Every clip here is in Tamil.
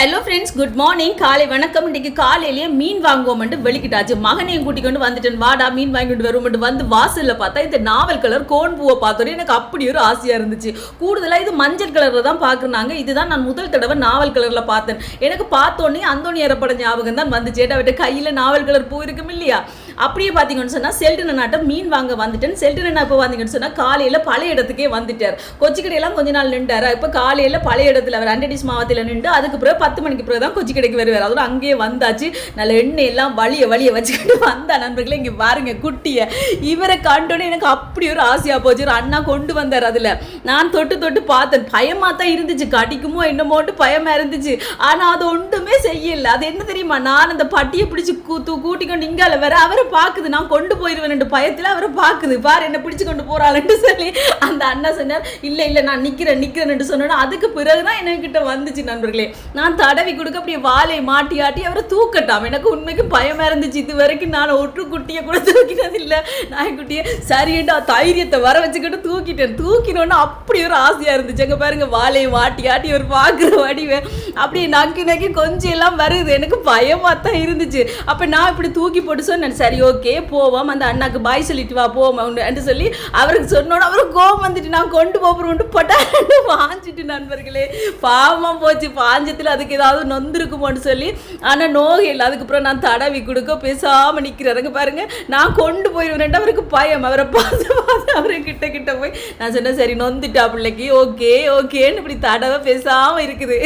ஹலோ ஃப்ரெண்ட்ஸ் குட் மார்னிங் காலை வணக்கம். இன்னைக்கு காலையிலேயே மீன் வாங்குவோம்ட்டு வெளிக்கிட்டாச்சு. மகனையும் கூட்டிக்கொண்டு வந்துட்டேன். வாடா மீன் வாங்கிட்டு வருவோம்ட்டு வந்து வாசல்ல பார்த்தா இந்த நாவல் கலர் கோன் பூவை பார்த்தோன்னே எனக்கு அப்படி ஒரு ஆசையாக இருந்துச்சு. கூடுதலாக இது மஞ்சள் கலரில் தான் பார்க்குறாங்க. இதுதான் நான் முதல் தடவை நாவல் கலரில் பார்த்தேன். எனக்கு பார்த்தோன்னே அந்தோணி ஏறப்பட ஞாபகம் தான் வந்துச்சு. ஏட்டா விட்டு கையில் நாவல் கலர் பூ இருக்கும் இல்லையா அப்படியே பார்த்தீங்கன்னு சொன்னால் செல்டன் நாட்டம் மீன் வாங்க வந்துட்டேன். செல்டன் இப்போ வந்தீங்கன்னு சொன்னால் காலையில் பழைய இடத்துக்கே வந்துட்டார். கொச்சிக்கடையெல்லாம் கொஞ்ச நாள் நின்றார் இப்போ காலையில் பழைய இடத்துல அவர் அண்டடிஸ் மாவட்டத்தில் நின்று அதுக்கு பிறகு பத்து மணிக்கு பிறகு தான் கொச்சி கடைக்கு வருவார். அதோட அங்கேயே வந்தாச்சு. நல்ல எண்ணெய் எல்லாம் வழிய வலிய வச்சுக்கிட்டு வந்தா நண்பர்களே இங்கே பாருங்க குட்டியை. இவரை கண்டோன்னே எனக்கு அப்படி ஒரு ஆசையாக போச்சு. ஒரு அண்ணா கொண்டு வந்தார் அதில். நான் தொட்டு தொட்டு பார்த்தேன். பயமாக தான் இருந்துச்சு. கடிக்குமோ என்னமோட்டு பயமாக இருந்துச்சு. ஆனால் அது ஒன்றுமே செய்யல. அது என்ன தெரியுமா? நான் அந்த பட்டியை பிடிச்சி கூத்து கூட்டிக்கொண்டு இங்கால வேற அவரை பாக்குது நான் கொண்டு போயிருவேன் பயத்துல அவரை பாக்குது. பாரு என்ன பிடிச்சு கொண்டு போறாள்னு சொல்லி அந்த அண்ணா சொன்னார் இல்ல இல்ல நான் நிக்கிறேன் நிக்கிறேன்னு சொன்னோன்னா அதுக்கு பிறகுதான் என்கிட்ட வந்துச்சு நண்பர்களே. நான் தடவி கொடுக்க அப்படியே வாலை மாட்டி ஆட்டி அவரை தூக்கட்டாம். எனக்கு உண்மைக்கு பயமா இருந்துச்சு. இது வரைக்கும் நான் ஒற்று குட்டியை கூட தூக்கினது இல்ல. நாய்க்குட்டியை சரின்ட்டு தைரியத்தை வர வச்சுக்கிட்டு தூக்கிட்டேன். தூக்கினோன்னு அப்படி ஒரு ஆசையா இருந்துச்சு. அங்க பாருங்க வாலையை மாட்டி ஆட்டி அவர் பாக்குற வடிவை. அப்படியே நக்கி நக்கி கொஞ்சம் எல்லாம் வருது. எனக்கு பயமா தான் இருந்துச்சு. அப்ப நான் இப்படி தூக்கி போட்டு சொன்னேன். சரி ஓகே போவோம். அந்த அண்ணாக்கு பாய் சொல்லிட்டு வா போவோம். என்று சொல்லி அவருக்கு சொன்னோட அவருக்கு கோபம் வந்துட்டு நான் கொண்டு போகிறோம்ட்டு பட்டாண்டு வாஞ்சிட்டு நண்பர்களே பாவமா போச்சு. பாஞ்சத்தில் அதுக்கு ஏதாவது நொந்திருக்குமோன்னு சொல்லி ஆனால் நோய் இல்லை. அதுக்கப்புறம் நான் தடவி கொடுக்க பேசாம நிற்கிறாருங்க பாருங்க. நான் கொண்டு போயிடுவேன் அவருக்கு பயம். அவரை பார்த்து பார்த்து அவரை கிட்ட கிட்ட போய் நான் சொன்னேன் சரி நொந்துட்டா பிள்ளைக்கு. ஓகே ஓகேன்னு இப்படி தடவை பேசாம இருக்குது.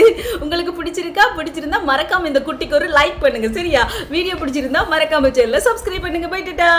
உங்களுக்கு பிடிச்சிருக்கா? பிடிச்சிருந்தா மறக்காம இந்த குட்டிக்கு ஒரு லைக் பண்ணுங்க. சரியா? வீடியோ பிடிச்சிருந்தா மறக்காம சேனல சப்ஸ்கிரைப் பண்ணுங்க போயிட்டுட்டா?